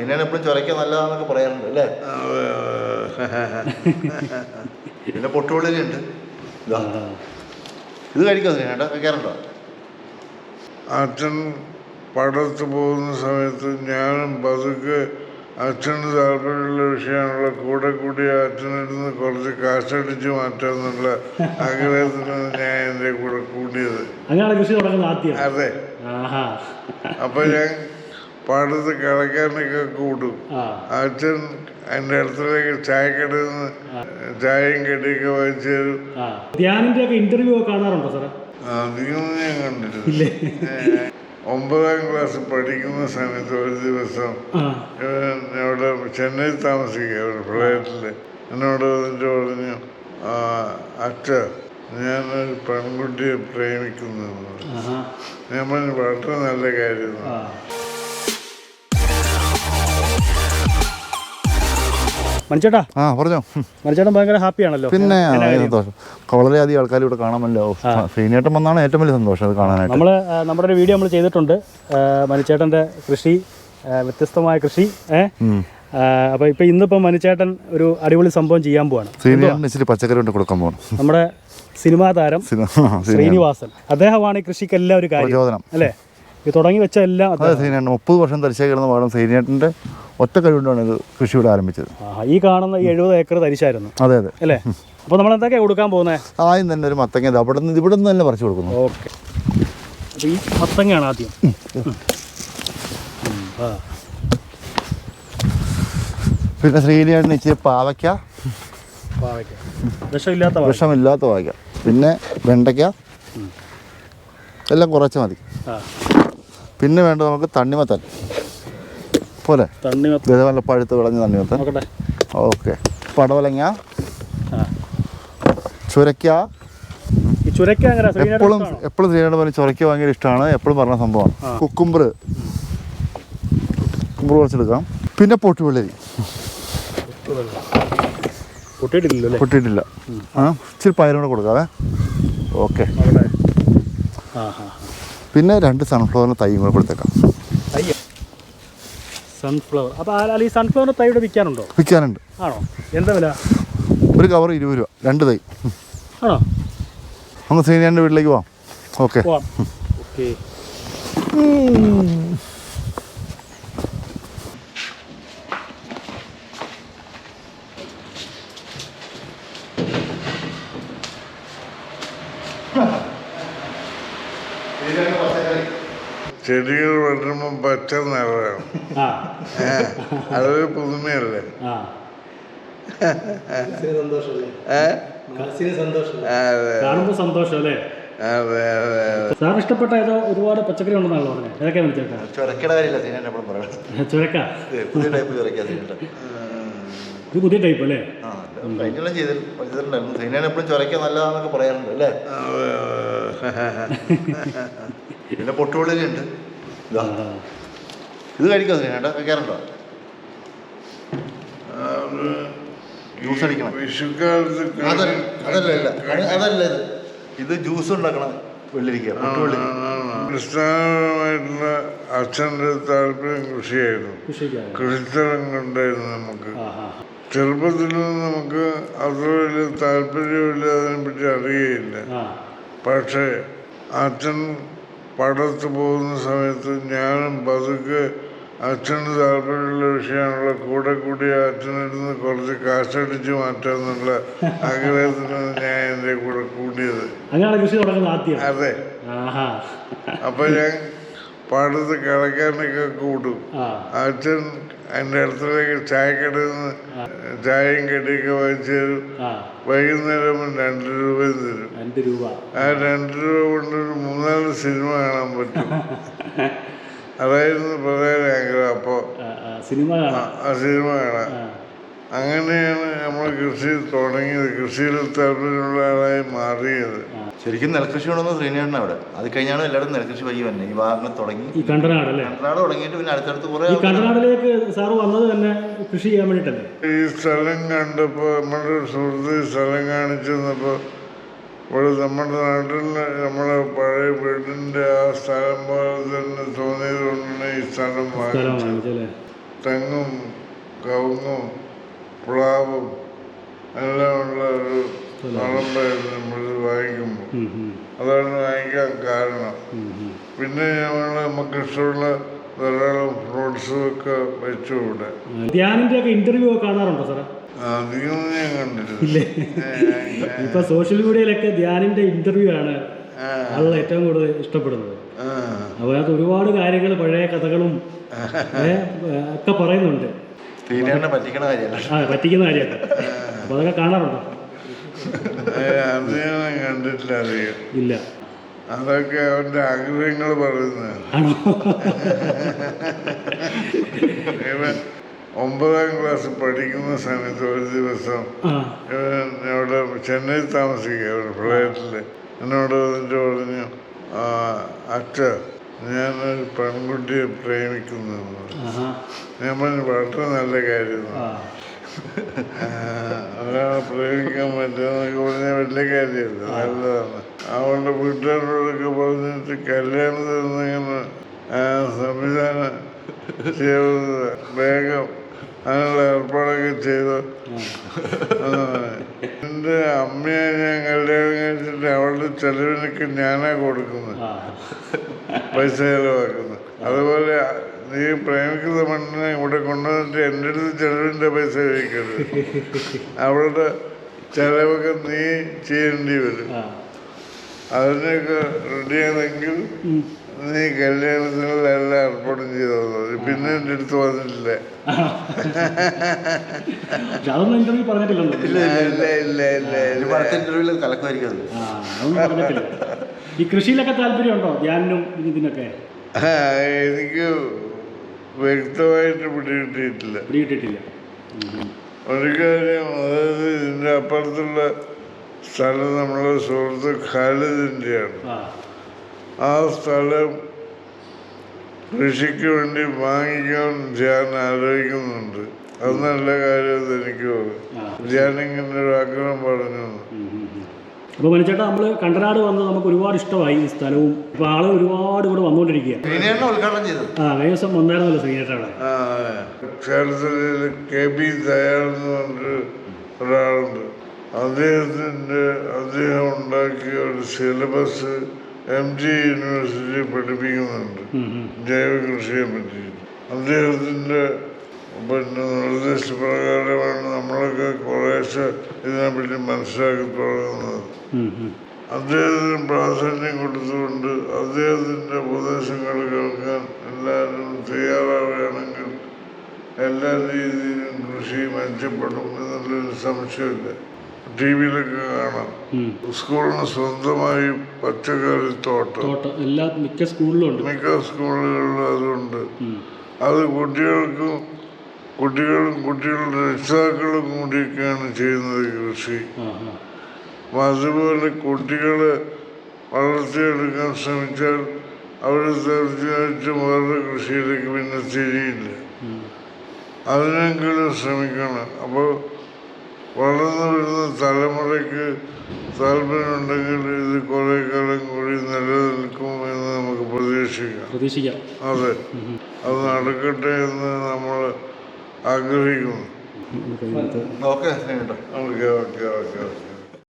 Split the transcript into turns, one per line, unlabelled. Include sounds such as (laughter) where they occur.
Senior എപ്പോഴും ചൊരയ്ക്കാൻ നല്ലതാന്നൊക്കെ പറയാറുണ്ട് അല്ലേ? പിന്നെ പൊട്ടുപൊള്ളിലുണ്ട് ഇതാ ഇത് കഴിക്കാം സീനേട്ടാ കഴിക്കാറുണ്ടോ
അച്ഛൻ പടത്ത് പോകുന്ന സമയത്ത് ഞാനും പതുക്കെ അച്ഛന് താല്പര്യമുള്ള വിഷയമാണുള്ള കൂടെ കൂടി അച്ഛനിരുന്ന് കുറച്ച് കാശടിച്ച് മാറ്റാന്നുള്ള ആഗ്രഹത്തിനാണ് ഞാൻ എന്റെ കൂടെ കൂടിയത്. അതെ.
ആഹാ.
അപ്പൊ ഞാൻ പാടത്ത് കിളക്കാനൊക്കെ കൂടും. അച്ഛൻ എന്റെ അടുത്തേക്ക് ചായക്കടയിൽ നിന്ന് ചായയും കടിയൊക്കെ വായിച്ചു തരും.
ആ. ധ്യാനിന്റെ ഒക്കെ ഇന്റർവ്യൂ ഒക്കെ കാണാറുണ്ടോ സാറേ?
ഞാൻ കണ്ടിട്ടില്ല. ഒമ്പതാം ക്ലാസ് പഠിക്കുന്ന സമയത്ത് ഒരു ദിവസം അവിടെ ചെന്നൈ താമസിക്കുക ഒരു ഫ്ലാറ്റിൽ. എന്നോട് വന്നിട്ട് പറഞ്ഞു "ആ, അച്ഛ ഞാനൊരു പെൺകുട്ടിയെ പ്രേമിക്കുന്നു. ഞാൻ പറഞ്ഞു വളരെ നല്ല കാര്യം
മണിച്ചേട്ടാ?
ആ പറഞ്ഞോ.
മണിച്ചേട്ടൻ ഭയങ്കര ഹാപ്പി ആണല്ലോ.
പിന്നെ? സന്തോഷം. വളരെയധികം ആൾക്കാർ ഇവിടെ കാണാമല്ലോ. സീനിയേട്ടൻ വന്നാണ് ഏറ്റവും വലിയ സന്തോഷം അത് കാണാനായിട്ട്.
നമ്മൾ നമ്മുടെ ഒരു വീഡിയോ നമ്മൾ ചെയ്തിട്ടുണ്ട്. മണിച്ചേട്ടന്റെ കൃഷി വ്യത്യസ്തമായ കൃഷി ഏ? അപ്പൊ ഇപ്പോൾ ഇന്നിപ്പം മണിച്ചേട്ടൻ ഒരു അടിപൊളി സംഭവം ചെയ്യാൻ പോവാണ്.
പച്ചക്കറി കൊണ്ട് കൊടുക്കാൻ പോകണം
നമ്മുടെ സിനിമാ താരം ശ്രീനിവാസൻ. അദ്ദേഹമാണ് ഈ കൃഷിക്കെല്ലാം ഒരു കാര്യം. അല്ലേ? തുടങ്ങി വെച്ച എല്ലാം
അതെ മുപ്പത് വർഷം തരിശായി കിടന്ന പാടം സൈനേട്ടിന്റെ ഒറ്റ കഴിവുകൊണ്ടാണ് ഇത് കൃഷി ഇവിടെ ആരംഭിച്ചത്
ഈ കാണുന്ന എഴുപത് ഏക്കർ തരിശായിരുന്നു.
അതെ അതെ.
അല്ലേ? അപ്പോൾ നമ്മൾ എന്തൊക്കെയാണ് കൊടുക്കാൻ പോകുന്നത്
ആദ്യം തന്നെ ഒരു മത്തങ്ങ അവിടെ നിന്ന് ഇവിടെ നിന്ന് തന്നെ പറിച്ചു കൊടുക്കുന്നു.
ഓക്കെ. ഈ മത്തങ്ങയാണ് ആദ്യം.
പിന്നെ ശ്രീലിയാണ് ഇച്ചിരി പാവയ്ക്ക.
പാവയ്ക്ക. വിഷമില്ലാത്ത.
വിഷമില്ലാത്ത പാവയ്ക്ക. പിന്നെ വെണ്ടയ്ക്ക. എല്ലാം കുറച്ച് മതി.
ആ.
പിന്നെ വേണ്ട നമുക്ക് തണ്ണിമത്തൻ. പോലെ? നല്ല പഴുത്ത് വിളഞ്ഞ തണ്ണിമത്തൻ. ഓക്കെ. പടവലങ്ങ.
ചുരക്ക.
എപ്പോഴും എപ്പോഴും ശ്രീനയുടെ പോലെ ചുരക്ക ഭയങ്കര ഇഷ്ടമാണ്. എപ്പോഴും പറഞ്ഞ സംഭവമാണ്. കുക്കുംബർ കുക്കുംബർ കുറച്ചെടുക്കാം. പിന്നെ പൊട്ടുവെള്ളരി. പൊട്ടിയിട്ടില്ല. ആ ഇച്ചിരി പയറും കൂടെ കൊടുക്കാവേ. ഓക്കെ.
ആ.
പിന്നെ രണ്ട് സൺഫ്ലവറിന് തൈയും കൂടെ കൊടുത്തേക്കാം.
സൺഫ്ലവർ അപ്പോൾ ഈ സൺഫ്ലവറിന്റെ തൈ ഇവിടെ വിൽക്കാനുണ്ടോ?
വിൽക്കാനുണ്ട്.
ആണോ? എന്താ വില?
ഒരു കവർ ഇരുപത് രൂപ. രണ്ട് തൈ.
ആണോ?
നമുക്ക് ശ്രീനിയാന്റെ വീട്ടിലേക്ക് പോവാം. ഓക്കെ.
പോവാം. ഓക്കെ.
ചെടികൾ വളരുമ്പോ പച്ച നിറയാണ്
ആ.
അതൊരു പുതുമയല്ലേ?
ആ.
ഏ?
സന്തോഷം
അതെ.
കാണുമ്പോൾ സന്തോഷം അല്ലേ
അതെ അതെ അതെ.
സാർ ഇഷ്ടപ്പെട്ട ഏതോ ഒരുപാട് പച്ചക്കറി ഉണ്ടെന്നാണല്ലോ പറഞ്ഞത്. ഏതൊക്കെ വിളിച്ചേട്ടാ ചുരക്ക.
പുതിയ ടൈപ്പ് ചുരക്കാ ശ്രീനേട്ടൻ
ഇത് പുതിയ ടൈപ്പ് അല്ലേ?
കഴിഞ്ഞെല്ലാം ചെയ്തിട്ടുണ്ടായിരുന്നു. ശ്രീനാൻ എപ്പോഴും ചുരയ്ക്കാൻ നല്ലതാന്നൊക്കെ പറയാറുണ്ട് അല്ലേ? (laughs) പിന്നെ പൊട്ടുപൊള്ളിലുണ്ട്. ഇതാ. ഇത് കഴിക്കാം ശ്രീനേട്ടാ കഴിക്കാറുണ്ടോ ജ്യൂസ് അടിക്കണം. അതല്ല ഇത് ഇത് ജ്യൂസ് ഉണ്ടാക്കണം. വെള്ളിരിക്കുക പൊട്ടുവെള്ളി
അടിസ്ഥാനമായിട്ടുള്ള അച്ഛന്റെ താല്പര്യം കൃഷിയായിരുന്നു. കൃഷിത്തരം കണ്ടായിരുന്നു നമുക്ക്. ചെറുപ്പത്തിൽ നമുക്ക് അത്ര വലിയ താല്പര്യമില്ല അതിനെപ്പറ്റി അറിയുകയില്ല
ആ.
പക്ഷേ അച്ഛൻ പടത്ത് പോകുന്ന സമയത്ത് ഞാനും പതുക്കെ അച്ഛന് താല്പര്യമുള്ള വിഷയമാണുള്ള കൂടെ കൂടി അച്ഛനിരുന്ന് കുറച്ച് കാശടിച്ച് മാറ്റാന്നുള്ള ആഗ്രഹത്തിനാണ് ഞാൻ എന്റെ കൂടെ കൂടിയത്. അതെ. അപ്പൊ ഞാൻ പാടത്ത് കിളക്കാനൊക്കെ കൂടും. അച്ഛൻ എന്റെ അടുത്തേക്ക് ചായക്കടയിൽ നിന്ന് ചായയും കടിയൊക്കെ വാങ്ങിച്ചു തരും. വൈകുന്നേരം രണ്ട് രൂപയും തരും.
രണ്ട് രൂപ.
ആ രണ്ട് രൂപ കൊണ്ട് ഒരു മൂന്നാൽ സിനിമ കാണാൻ പറ്റും. (laughs) അതായിരുന്നു പ്രധാന ആഗ്രഹം. അപ്പോൾ
സിനിമ കാണാം.
ആ സിനിമ കാണാം. അങ്ങനെയാണ് നമ്മൾ കൃഷി തുടങ്ങിയത്. കൃഷിയിൽ താല്പര്യമുള്ള ആളായി മാറിയത്.
ശരിക്കും നെൽകൃഷി കൊണ്ടുവന്ന ശ്രീനേട്ടൻ അവിടെ അത് കഴിഞ്ഞാണ് എല്ലാവരും നെൽകൃഷി പയ്യ തന്നെ ഈ ഭാഗങ്ങൾ തുടങ്ങി.
ഈ കണ്ടനാട് അല്ലേ
കർണാടക തുടങ്ങിയിട്ട് പിന്നെ അടുത്തടുത്ത് കുറേ
ഈ കണ്ടനാടിലേക്ക് സാറ് വന്നത് തന്നെ കൃഷി ചെയ്യാൻ വേണ്ടിട്ടല്ലേ
ഈ സ്ഥലം കണ്ടപ്പോൾ നമ്മുടെ ഒരു സുഹൃത്ത് ഈ സ്ഥലം കാണിച്ചു തന്നപ്പോൾ ഇവിടെ നമ്മുടെ നാട്ടിൽ നമ്മുടെ പഴയ വീടിന്റെ ആ സ്ഥലം പോലെ തന്നെ തോന്നിയത് കൊണ്ടാണ് ഈ സ്ഥലം വാങ്ങിച്ചത്. തെങ്ങും കവുങ്ങും പ്ലാവും എല്ലാം ഉള്ള ഒരു നടമ്പായിരുന്നു നമ്മളിത് വാങ്ങിക്കുമ്പോൾ അതാണ് വാങ്ങിക്കാൻ കാരണം. പിന്നെ ഞങ്ങൾ നമുക്ക് ഇഷ്ടമുള്ള ധാരാളം ഫ്രൂട്ട്സും ഒക്കെ വെച്ചു ഇവിടെ.
ധ്യാനിന്റെ ഒക്കെ ഇന്റർവ്യൂ ഒക്കെ കാണാറുണ്ടോ സാറേ?
അധികം ഞാൻ
ഇപ്പൊ സോഷ്യൽ മീഡിയയിലൊക്കെ ധ്യാനിന്റെ ഇന്റർവ്യൂ ആണ് ആളുകൾ ഏറ്റവും കൂടുതൽ ഇഷ്ടപ്പെടുന്നത്. അപ്പോൾ അതിനകത്ത് ഒരുപാട് കാര്യങ്ങൾ പഴയ കഥകളും ഒക്കെ പറയുന്നുണ്ട്.
തീരെ പറ്റിക്കണ കാര്യമല്ല.
അപ്പൊ പറ്റിക്കുന്ന അതൊക്കെ കാണാറുണ്ടോ?
കണ്ടിട്ടില്ല അധികം.
ഇല്ല.
അതൊക്കെ അവന്റെ ആഗ്രഹങ്ങൾ പറയുന്നത്.
ആണോ?
ഇവൻ ഒമ്പതാം ക്ലാസ് പഠിക്കുന്ന സമയത്ത് ഒരു ദിവസം ഇവൻ അവിടെ ചെന്നൈ താമസിക്കുക ഒരു ഫ്ലാറ്റിൽ എന്നോട് എന്നിട്ട് പറഞ്ഞു "ആ, ഞാനൊരു പെൺകുട്ടിയെ പ്രേമിക്കുന്നു ഞാൻ പറഞ്ഞു വളരെ നല്ല
കാര്യമാണ്.
ഒരാളെ പ്രേമിക്കാൻ പറ്റുമെന്നൊക്കെ പറഞ്ഞാൽ വലിയ കാര്യമല്ല നല്ലതാണ്. അവളുടെ വീട്ടുകാരോടൊക്കെ പറഞ്ഞിട്ട് കല്യാണത്തിന് ഇങ്ങനെ സംവിധാനം ചെയ്തത് വേഗം അതിനുള്ള ഏർപ്പാടൊക്കെ ചെയ്തു. എന്റെ അമ്മയെ ഞാൻ കല്യാണം അവളുടെ ചെലവിനൊക്കെ ഞാനാ കൊടുക്കുന്നത്. പൈസ ചെലവാക്കുന്നത്. അതുപോലെ നീ പ്രേമിക്കുന്ന മണ്ണിനെ ഇവിടെ കൊണ്ടുവന്നിട്ട് എന്റെ അടുത്ത് ചെലവിന്റെ പൈസ ചോദിക്കരുത്. അവളുടെ ചെലവൊക്കെ നീ ചെയ്യേണ്ടി വരും.
അതിനെയൊക്കെ
അതിനൊക്കെ റെഡിയാണെങ്കിൽ. നീ കല്യാണത്തിനുള്ള എല്ലാ ഏർപ്പാടും ചെയ്തു പിന്നെ എന്റെ അടുത്ത് വന്നിട്ടില്ല.
ഈ കൃഷിയിലൊക്കെ താല്പര്യമുണ്ടോ ഇതിനൊക്കെ
എനിക്ക് വ്യക്തമായിട്ട് പിടികിട്ടിയിട്ടില്ല.
പിടികിട്ടിട്ടില്ല.
ഒരു കാര്യം അതായത് ഇതിന്റെ അപ്പുറത്തുള്ള സ്ഥലം നമ്മളെ സുഹൃത്ത് ഖാലിദിന്റെയാണ്.
ആ
സ്ഥലം കൃഷിക്ക് വേണ്ടി വാങ്ങിക്കാൻ ഞാൻ ആലോചിക്കുന്നുണ്ട്. അത് നല്ല കാര്യം എനിക്ക് തോന്നുന്നു.
ആ.
ഇങ്ങനെ ഒരു ആഗ്രഹം പറഞ്ഞു.
അപ്പോൾ മനുച്ചേട്ടാ നമ്മൾ കണ്ടനാട് വന്ന് നമുക്ക് ഒരുപാട് ഇഷ്ടമായി ഈ സ്ഥലവും. ഇപ്പോൾ ആൾ ഒരുപാട് ഇവിടെ
വന്നുകൊണ്ടിരിക്കുകയാണ്
ആ കഴിഞ്ഞ ദിവസം വന്നായിരുന്നല്ലോ
കെ പി ഒരാളുണ്ട്. അദ്ദേഹത്തിന്റെ അദ്ദേഹം ഉണ്ടാക്കിയ ഒരു സിലബസ് എം ജി യൂണിവേഴ്സിറ്റി പഠിപ്പിക്കുന്നുണ്ട്
ജൈവകൃഷിയെ ഉം.
ജൈവ കൃഷിയെ പറ്റി അദ്ദേഹത്തിന്റെ പിന്നെ നിർദ്ദേശപ്രകാരമാണ് നമ്മളൊക്കെ കുറേശ്ശെ ഇതിനെപ്പറ്റി മനസ്സിലാക്കി തുടങ്ങുന്നത്. അദ്ദേഹത്തിന് പ്രാധാന്യം കൊടുത്തുകൊണ്ട് അദ്ദേഹത്തിന്റെ ഉപദേശങ്ങൾ കേൾക്കാൻ എല്ലാവരും തയ്യാറാവുകയാണെങ്കിൽ എല്ലാ രീതിയിലും കൃഷി മെച്ചപ്പെടും എന്നുള്ളൊരു സംശയമില്ല ടി വിയിലൊക്കെ കാണാം. സ്കൂളിന് സ്വന്തമായി പച്ചക്കറി തോട്ടം.
എല്ലാ മിക്ക സ്കൂളിലും
മിക്ക സ്കൂളുകളിലും അതുണ്ട്. അത് കുട്ടികൾക്കും കുട്ടികളും കുട്ടികളുടെ രക്ഷിതാക്കളും കൂടിയൊക്കെയാണ് ചെയ്യുന്നത് കൃഷി. അതുപോലെ കുട്ടികളെ വളർത്തിയെടുക്കാൻ ശ്രമിച്ചാൽ അവർ തീർച്ചയായിട്ടും വേറെ കൃഷിയിലേക്ക് പിന്നെ തിരിയില്ല. അതിനെങ്കിലും ശ്രമിക്കണം. അപ്പോൾ വളർന്നു വരുന്ന തലമുറയ്ക്ക് താല്പര്യമുണ്ടെങ്കിൽ ഇത് കുറേ കാലം കൂടി നിലനിൽക്കും എന്ന് നമുക്ക് പ്രതീക്ഷിക്കാം.
പ്രതീക്ഷിക്കാം.
അതെ. അത് നടക്കട്ടെ എന്ന് നമ്മൾ ആഗ്രഹിക്കുന്നു. Okay okay okay okay.